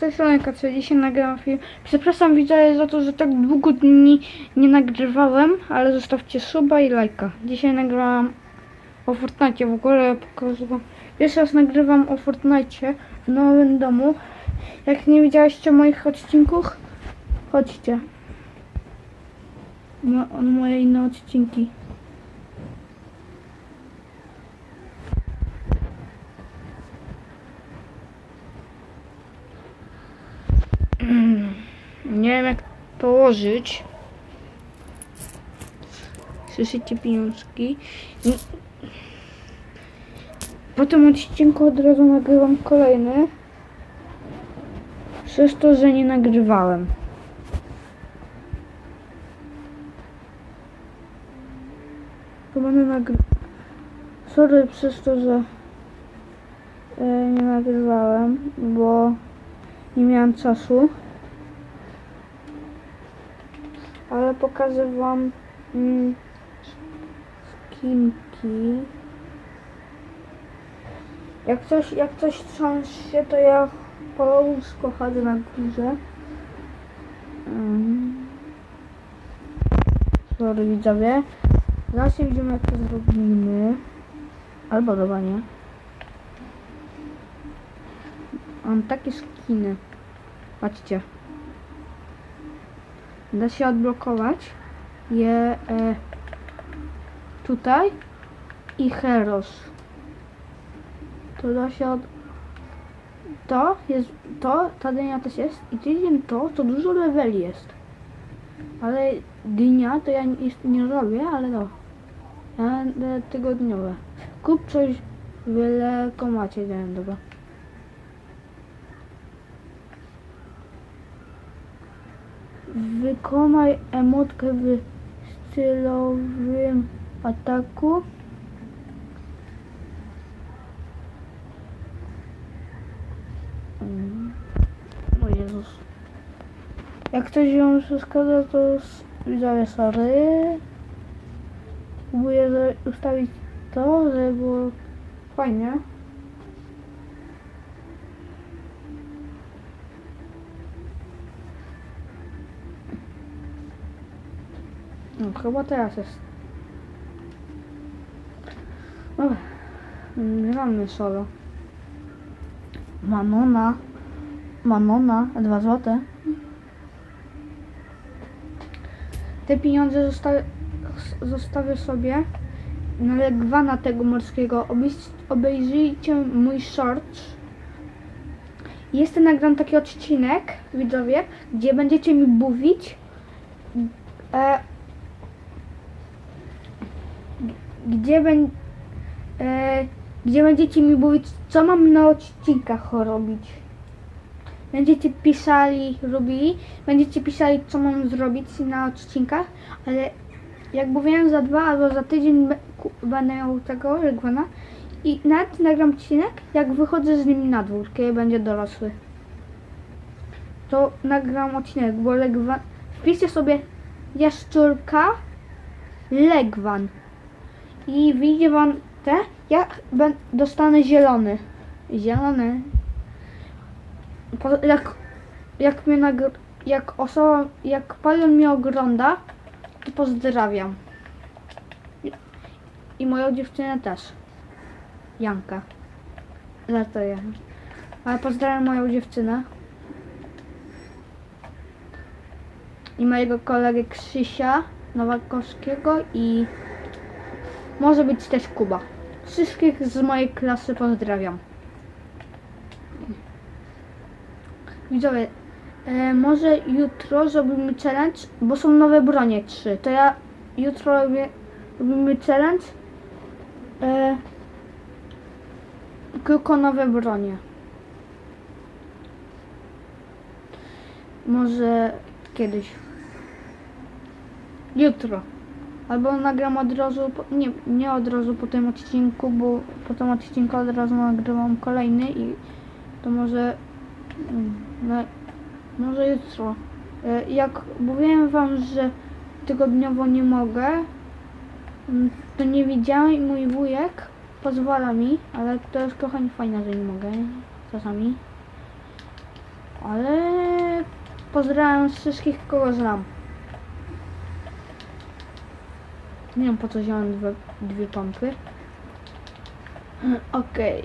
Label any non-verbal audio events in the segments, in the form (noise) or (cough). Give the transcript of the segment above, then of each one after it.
tej strony Kacja, dzisiaj nagrałam film. Przepraszam widzowie za to, że tak długo dni nie nagrywałem, ale zostawcie suba i lajka. Dzisiaj nagrałam o Fortnite, w ogóle wam. Pierwszy raz nagrywam o Fortnite w nowym domu. Jak nie widzieliście moich odcinków, chodźcie. Na moje inne odcinki. Nie wiem jak położyć. Słyszycie pieniążki. Po tym odcinku od razu nagrywam kolejny. Przez to, że nie nagrywałem. To będę nagry... Sorry przez to, że e, nie nagrywałem, bo nie miałem czasu. Ale pokażę wam mm. Jak coś, jak coś trząśnie, to ja po łóżku chodzę na górze. Mm. Sorry widzowie. Zaraz się widzimy jak to zrobimy. Albo dobra nie. Mam takie skiny. Patrzcie. Da się odblokować je e, tutaj i Heros. To da się od... To jest, to, ta dynia też jest i tydzień to, to dużo leveli jest. Ale dynia to ja nie, nie robię, ale no. Ja będę tygodniowe. Kup coś w lekomacie, nie wiem, dobra. Wykonaj emotkę w stylowym ataku. O Jezus. Jak ktoś ją przeszkadza, to widzowie sorry. Próbuję ustawić to, żeby było fajnie. No, chyba teraz jest. Dobra. Mm, Gramy solo. Manona. Manona. Dwa złote. Te pieniądze zostawię, zostawię sobie na legwana tego morskiego. Obejrz- Obejrzyjcie mój short. Jest nagram taki odcinek, widzowie, gdzie będziecie mi mówić e, gdzie, ben, e, gdzie będziecie mi mówić, co mam na odcinkach robić. Będziecie pisali, robili, będziecie pisali, co mam zrobić na odcinkach, ale jak mówiłem, za dwa albo za tydzień będę miał tego Legwana i nawet nagram odcinek, jak wychodzę z nim na dwór, kiedy będzie dorosły. To nagram odcinek, bo Legwan... Wpiszcie sobie jaszczurka Legwan i wyjdzie wam te, ja dostanę zielony. Zielony. Jak, jak mnie nagr- jak osoba, jak palion mnie ogląda, to pozdrawiam. I, moją dziewczynę też. Janka. Ja. Ale pozdrawiam moją dziewczynę. I mojego kolegę Krzysia Nowakowskiego i może być też Kuba. Wszystkich z mojej klasy pozdrawiam. Widzowie, e, może jutro zrobimy challenge, bo są nowe bronie 3. To ja jutro robię, robimy challenge. E, tylko nowe bronie. Może kiedyś. Jutro. Albo nagram od razu, po, nie, nie od razu po tym odcinku, bo po tym odcinku od razu nagrywam kolejny i to może, no, może jutro. E, Jak mówiłem wam, że tygodniowo nie mogę, mm, to nie widziałem i mój wujek pozwala mi, ale to jest trochę niefajne, że nie mogę czasami. Ale pozdrawiam wszystkich, kogo znam. Nie wiem po co wziąłem dwie, dwie pompy. (clears throat) Okej.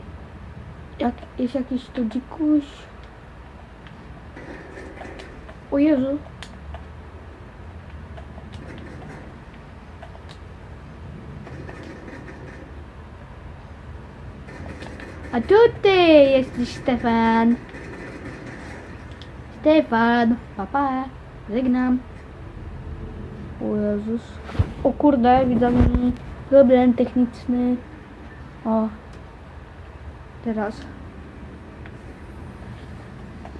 Jak, jest jakiś tu dzikuś. O Jezu. A tu ty jesteś Stefan. Stefan, papa, żegnam. O Jezus. O kurde, widzę mi problem techniczny. O. Teraz.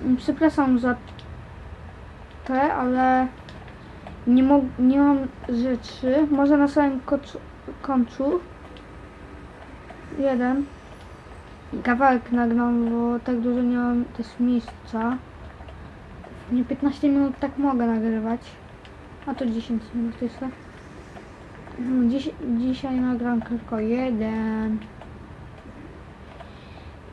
Mm, Przepraszam za te, ale nie, nie mam rzeczy. Może na samym końcu. Jeden. Kawałek nagram, bo tak dużo nie mam też miejsca. Nie 15 minut tak mogę nagrywać. A to 10 minut jest. Mhm, Dziś, dzisiaj nagram tylko jeden.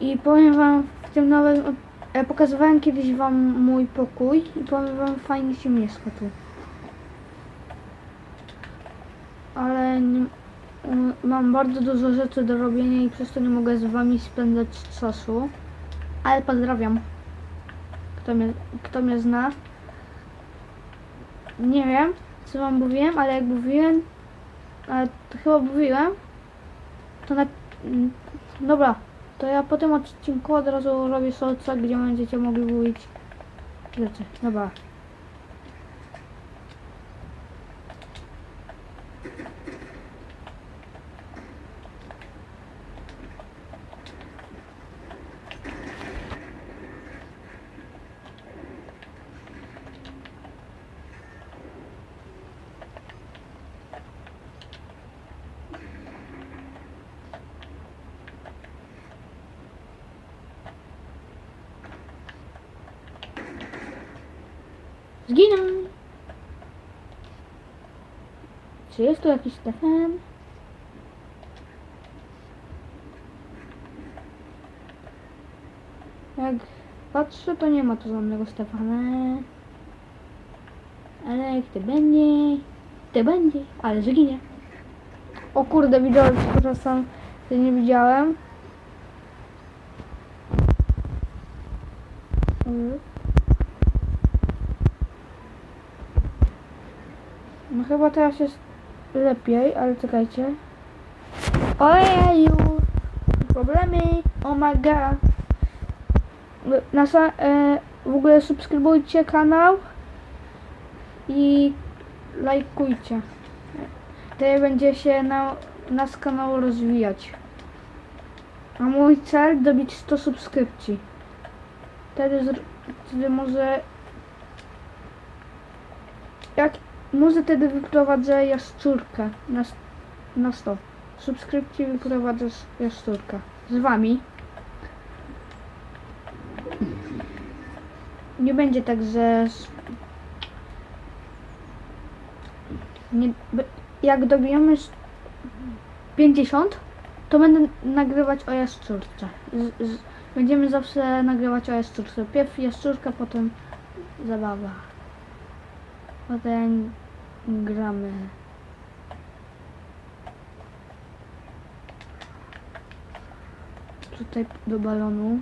I powiem wam w tym nowym. e, Pokazywałem kiedyś wam mój pokój i powiem wam fajnie się mieszka tu. Ale nie, mam bardzo dużo rzeczy do robienia i przez to nie mogę z wami spędzać czasu. Ale pozdrawiam. Kto mnie, kto mnie zna. Nie wiem, co wam mówiłem, ale jak mówiłem, ale to chyba mówiłem, to na... mm, Dobra, to ja po tym odcinku od razu robię solca, gdzie będziecie mogli mówić rzeczy. Dobra. Zginę! Czy jest tu jakiś Stefan? Jak patrzę, to nie ma tu żadnego Stefana. Ale jak to będzie, to będzie, ale zginie. O kurde, widziałem, przepraszam, że nie widziałem. Mhm. No chyba teraz jest lepiej, ale czekajcie. Ojeju! Problemy! Oh my god! Nasza, e, w ogóle subskrybujcie kanał i lajkujcie. Wtedy będzie się na, nasz kanał rozwijać. A mój cel dobić 100 subskrypcji. Wtedy, wtedy może jak może wtedy wyprowadzę jaszczurkę na, na 100 subskrypcji wyprowadzę jaszczurkę z wami. Nie będzie tak, że nie, jak dobijemy s- 50 to będę nagrywać o jaszczurce. Z, z, będziemy zawsze nagrywać o jaszczurce. Pierw jaszczurka, potem zabawa. Potem gramy. Tutaj do balonu.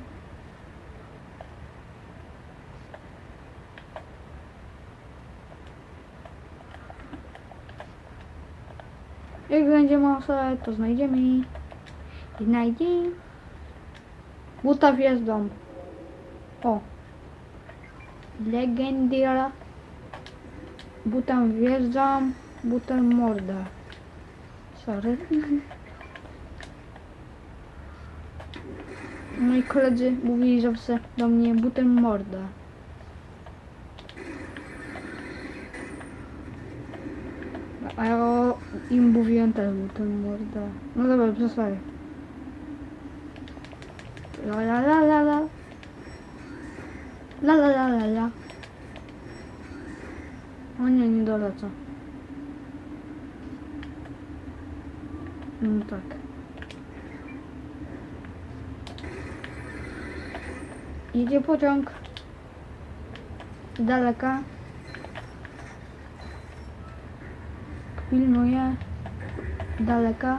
Jak znajdziemy osobę, to znajdziemy. I znajdziemy. Buta wjeżdżam. O. Legendyra. Butem wjeżdżam, butem morda. Sorry. Moi koledzy mówili zawsze do mnie butem morda. A ja im mówiłem też butem morda. No dobra, przestaję. La la la la la. La la la la la. O nie, nie dolecę. No tak. Idzie pociąg. daleka. Pilnuję. Z daleka.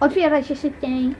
Otwieraj się szybciej.